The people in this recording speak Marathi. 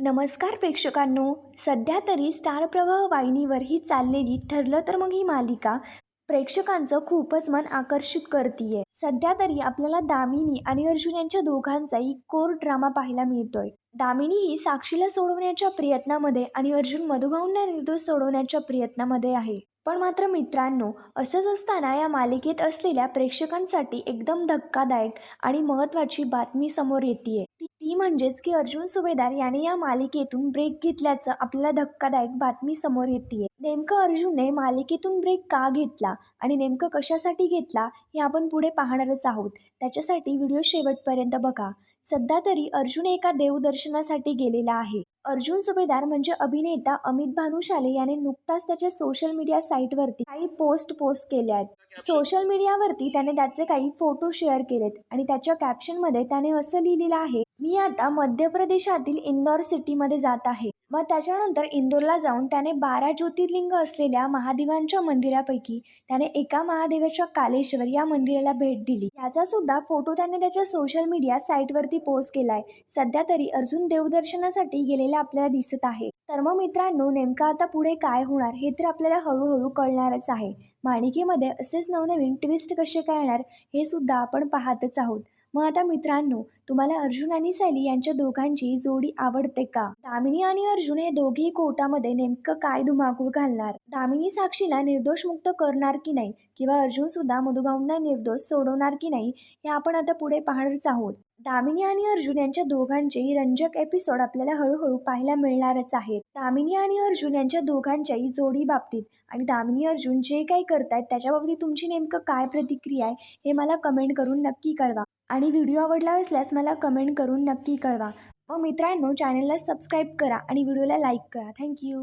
नमस्कार प्रेक्षकांनो सध्या तरी स्टार प्रवाह वाहिनीवर ही चाललेली ठरलं तर मग ही मालिका प्रेक्षकांचं खूपच मन आकर्षित करतीये. सध्या तरी आपल्याला दामिनी आणि अर्जुन यांच्या दोघांचाही कोर ड्रामा पाहायला मिळतोय. दामिनी ही साक्षीला सोडवण्याच्या प्रयत्नामध्ये आणि अर्जुन मधुभाऊंना निर्दोष सोडवण्याच्या प्रयत्नामध्ये आहे. पण मात्र मित्रांनो असंच असताना या मालिकेत असलेल्या प्रेक्षकांसाठी एकदम धक्कादायक आणि महत्त्वाची बातमी समोर येते ती ती म्हणजेच की अर्जुन सुभेदार याने या मालिकेतून ब्रेक घेतल्याचं आपल्याला धक्कादायक बातमी समोर येते नेमकं अर्जुनने मालिकेतून ब्रेक का घेतला आणि नेमकं कशासाठी घेतला हे आपण पुढे पाहणारच आहोत. त्याच्यासाठी व्हिडिओ शेवटपर्यंत बघा. सध्या तरी अर्जुन एका देवदर्शनासाठी गेलेला आहे. अर्जुन सुभेदार म्हणजे अभिनेता अमित भानुशाले याने नुकताच त्याच्या सोशल मीडिया साईटवरती काही पोस्ट पोस्ट केल्या आहेत सोशल मीडियावरती त्याने त्याचे काही फोटो शेअर केलेत आणि त्याच्या कॅप्शनमध्ये त्याने असं लिहिलेलं आहे मी आता मध्य प्रदेशातील इंदौर सिटीमध्ये जात आहे. व त्याच्यानंतर इंदोरला जाऊन त्याने बारा ज्योतिर्लिंग असलेल्या महादेवांच्या मंदिरापैकी त्याने एका महादेवाच्या कालेश्वर या मंदिराला भेट दिली. याचा सुद्धा फोटो त्याने त्याच्या सोशल मीडिया साईटवरती पोस्ट केलाय. सध्या तरी अर्जुन देवदर्शनासाठी गेलेला आपल्याला दिसत आहे. तर मग मित्रांनो नेमकं आता पुढे काय होणार हे तर आपल्याला हळूहळू कळणारच आहे. मालिकेमध्ये असेच नवनवीन ट्विस्ट कसे काय येणार हे सुद्धा आपण पाहतच आहोत. मग आता मित्रांनो तुम्हाला अर्जुन आणि सायली यांच्या दोघांची जोडी आवडते का? दामिनी आणि अर्जुन हे दोघेही कोर्टामध्ये नेमकं काय धुमाकूळ घालणार? दामिनी साक्षीला निर्दोष मुक्त करणार की नाही? किंवा अर्जुन सुद्धा मधुभाऊंना निर्दोष सोडवणार की नाही? हे आपण आता पुढे पाहणारच आहोत. दामिनी आणि अर्जुन यांच्या दोघांचेही रंजक एपिसोड आपल्याला हळूहळू पाहायला मिळणारच आहेत. दामिनी आणि अर्जुन यांच्या दोघांच्याही जोडी बाबतीत आणि दामिनी अर्जुन जे काही करतायत त्याच्या बाबतीत तुमची नेमकं काय प्रतिक्रिया आहे हे मला कमेंट करून नक्की कळवा. आणि व्हिडिओ आवडला असल्यास मला कमेंट करून नक्की कळवा. मग मित्रांनो चॅनलला सबस्क्राईब करा आणि व्हिडिओला लाईक करा. थँक्यू